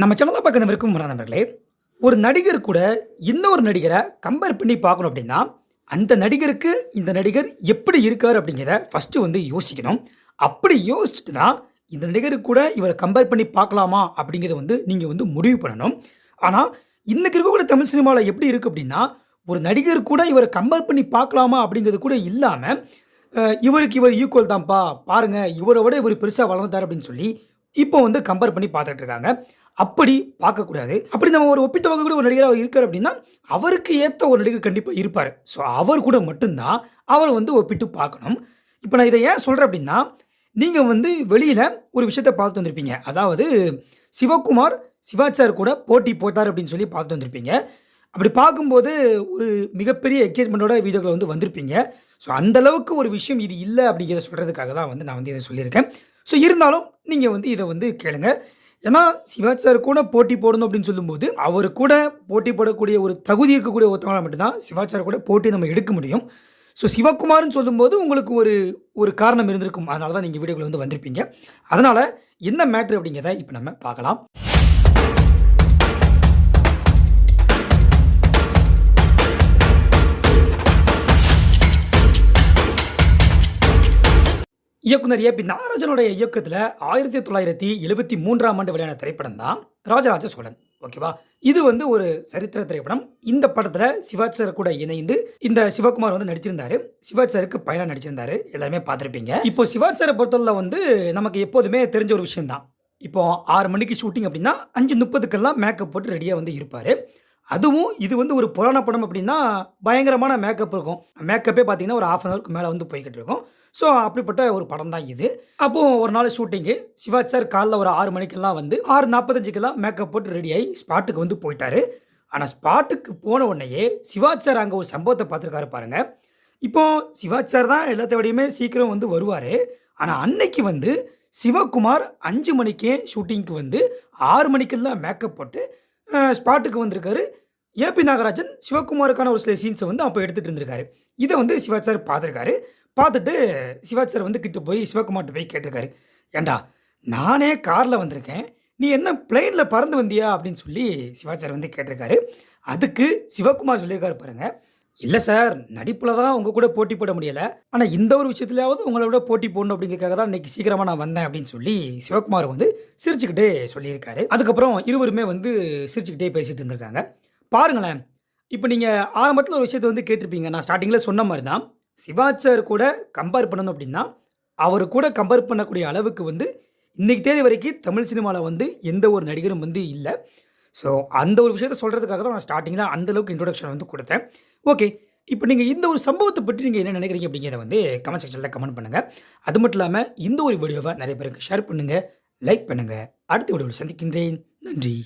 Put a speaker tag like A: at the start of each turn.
A: நம்ம சேனலில் பார்க்க விருக்கும் நண்பர்களே ஒரு நடிகர் கூட இன்னொரு நடிகரை கம்பேர் பண்ணி பார்க்கணும் அப்படின்னா அந்த நடிகருக்கு இந்த நடிகர் எப்படி இருக்கார் அப்படிங்கிறத ஃபஸ்ட்டு வந்து யோசிக்கணும். அப்படி யோசிச்சுட்டு தான் இந்த நடிகர் கூட இவரை கம்பேர் பண்ணி பார்க்கலாமா அப்படிங்கிறத வந்து நீங்கள் வந்து முடிவு பண்ணணும். ஆனால் இன்னைக்கு இருக்கக்கூடிய தமிழ் சினிமாவில் எப்படி இருக்குது அப்படின்னா ஒரு நடிகர் கூட இவரை கம்பேர் பண்ணி பார்க்கலாமா அப்படிங்கிறது கூட இல்லாமல் இவருக்கு இவர் ஈக்குவல் தான்ப்பா பாருங்கள் இவரை விட இவர் பெருசாக வளர்ந்தார் அப்படின்னு சொல்லி இப்போ வந்து கம்பேர் பண்ணி பார்த்துட்டு இருக்காங்க. அப்படி பார்க்கக்கூடாது. அப்படி நம்ம ஒரு ஒப்பிட்டு பார்க்கக்கூடிய ஒரு நடிகராக இருக்கார் அப்படின்னா அவருக்கு ஏற்ற ஒரு நடிகர் கண்டிப்பாக இருப்பார். ஸோ அவர் கூட மட்டும்தான் அவர் வந்து ஒப்பிட்டு பார்க்கணும். இப்போ நான் இதை ஏன் சொல்கிறேன் அப்படின்னா நீங்கள் வந்து வெளியில் ஒரு விஷயத்தை பார்த்து வந்திருப்பீங்க. அதாவது சிவகுமார் சிவாச்சார் கூட போட்டி போட்டார் அப்படின்னு சொல்லி பார்த்து வந்திருப்பீங்க. அப்படி பார்க்கும்போது ஒரு மிகப்பெரிய எக்ஸைட்மெண்ட்டோட வீடியோக்களை வந்து வந்திருப்பீங்க. ஸோ அந்தளவுக்கு ஒரு விஷயம் இது இல்லை அப்படிங்கிறத சொல்கிறதுக்காக தான் வந்து நான் வந்து இதை சொல்லியிருக்கேன். ஸோ இருந்தாலும் நீங்கள் வந்து இதை வந்து கேளுங்கள் ஏன்னா சிவாஜ் சார் கூட போட்டி போடணும் அப்படின்னு சொல்லும்போது அவர் கூட போட்டி போடக்கூடிய ஒரு தகுதி இருக்கக்கூடிய ஒருத்தவங்களால் மட்டும்தான் சிவாஜ் சார் கூட போட்டி நம்ம எடுக்க முடியும். ஸோ சிவகுமார்னு சொல்லும்போது உங்களுக்கு ஒரு ஒரு காரணம் இருந்திருக்கும். அதனால தான் நீங்கள் வீடியோவில் வந்து வந்திருப்பீங்க. அதனால் என்ன மேட்ரு அப்படிங்கிறத இப்போ நம்ம பார்க்கலாம். இயக்குனர் ஏபி நாகராஜனுடைய இயக்கத்தில் ஆயிரத்தி தொள்ளாயிரத்தி எழுபத்தி மூன்றாம் ஆண்டு வெளியான திரைப்படம் தான் ராஜராஜ சோழன் ஓகேவா? இது வந்து ஒரு சரித்திர திரைப்படம். இந்த படத்தில் சிவாஜ் சார் கூட இணைந்து இந்த சிவகுமார் வந்து நடிச்சிருந்தாரு. சிவாஜ் சாருக்கு பயணம் நடிச்சிருந்தாரு. எல்லாருமே பார்த்துருப்பீங்க. இப்போ சிவாஜ் சாரை பொறுத்தவரை வந்து நமக்கு எப்போதுமே தெரிஞ்ச ஒரு விஷயம் தான் இப்போ ஆறு மணிக்கு ஷூட்டிங் அப்படின்னா அஞ்சு முப்பதுக்கெல்லாம் மேக்கப் போட்டு ரெடியாக வந்து இருப்பார். அதுவும் இது வந்து ஒரு புராண படம் அப்படின்னா பயங்கரமான மேக்கப் இருக்கும். மேக்கப்பே பார்த்தீங்கன்னா ஒரு ஆஃப் அன் ஹவருக்கு மேலே வந்து போய்கிட்டு இருக்கும். ஸோ அப்படிப்பட்ட ஒரு படம் தான் இது. அப்போது ஒரு நாள் ஷூட்டிங்கு சிவாஜ் சார் காலைல ஒரு ஆறு மணிக்கெல்லாம் வந்து ஆறு நாற்பத்தஞ்சுக்கெல்லாம் மேக்கப் போட்டு ரெடி ஆகி ஸ்பாட்டுக்கு வந்து போயிட்டாரு. ஆனால் ஸ்பாட்டுக்கு போன உடனேயே சிவாஜ் சார் அங்கே ஒரு சம்பவத்தை பார்த்துருக்காரு பாருங்க. இப்போ சிவாஜ் சார் தான் எல்லாத்தோடையுமே சீக்கிரம் வந்து வருவார். ஆனால் அன்னைக்கு வந்து சிவகுமார் அஞ்சு மணிக்கே ஷூட்டிங்க்கு வந்து ஆறு மணிக்கெல்லாம் மேக்கப் போட்டு ஸ்பாட்டுக்கு வந்திருக்காரு. ஏபி நாகராஜன் சிவகுமாருக்கான ஒரு சில சீன்ஸை வந்து அப்போ எடுத்துகிட்டு இருந்திருக்காரு. இதை வந்து சிவாஜ் சார் பார்த்துருக்காரு. பார்த்துட்டு சிவாஜ் சார் வந்து கிட்ட போய் சிவகுமார்கிட்ட போய் கேட்டிருக்காரு. ஏண்டா நானே காரில் வந்திருக்கேன். நீ என்ன பிளெயினில் பறந்து வந்தியா? அப்படின்னு சொல்லி சிவாஜ் சார் வந்து கேட்டிருக்காரு. அதுக்கு சிவகுமார் சொல்லியிருக்காரு பாருங்கள் இல்லை சார் நடிப்பில் தான் உங்கள் கூட போட்டி போட முடியலை. ஆனால் இந்த ஒரு விஷயத்துலையாவது உங்களை விட போட்டி போடணும் அப்படிங்கிறக்காக தான் இன்றைக்கி சீக்கிரமாக நான் வந்தேன் அப்படின்னு சொல்லி சிவகுமார் வந்து சிரிச்சுக்கிட்டே சொல்லியிருக்காரு. அதுக்கப்புறம் இருவருமே வந்து சிரிச்சுக்கிட்டே பேசிகிட்டு இருந்திருக்காங்க. பாருங்களேன். இப்போ நீங்கள் ஆரம்பத்தில் ஒரு விஷயத்தை வந்து கேட்டிருப்பீங்க. நான் ஸ்டார்டிங்கில் சொன்ன மாதிரி தான் சிவாஜ் சார் கூட கம்பேர் பண்ணணும் அப்படின்னா அவர் கூட கம்பேர் பண்ணக்கூடிய அளவுக்கு வந்து இன்றைக்கு தேதி வரைக்கும் தமிழ் சினிமாவில் வந்து எந்த ஒரு நடிகரும் வந்து இல்லை. ஸோ அந்த ஒரு விஷயத்த சொல்கிறதுக்காக தான் நான் ஸ்டார்டிங்கில் அந்தளவுக்கு இன்ட்ரொடக்ஷன் வந்து கொடுத்தேன். ஓகே இப்போ நீங்கள் இந்த ஒரு சம்பவத்தை பற்றி நீங்கள் என்ன நினைக்கிறீங்க அப்படிங்கிறத வந்து கமெண்ட் செக்ஷனில் கமெண்ட் பண்ணுங்கள் அது மட்டும் இல்லாமல் இந்த ஒரு வீடியோவை நிறைய பேருக்கு ஷேர் பண்ணுங்கள் லைக் பண்ணுங்கள் அடுத்த வீடியோவில் சந்திக்கின்றேன். நன்றி.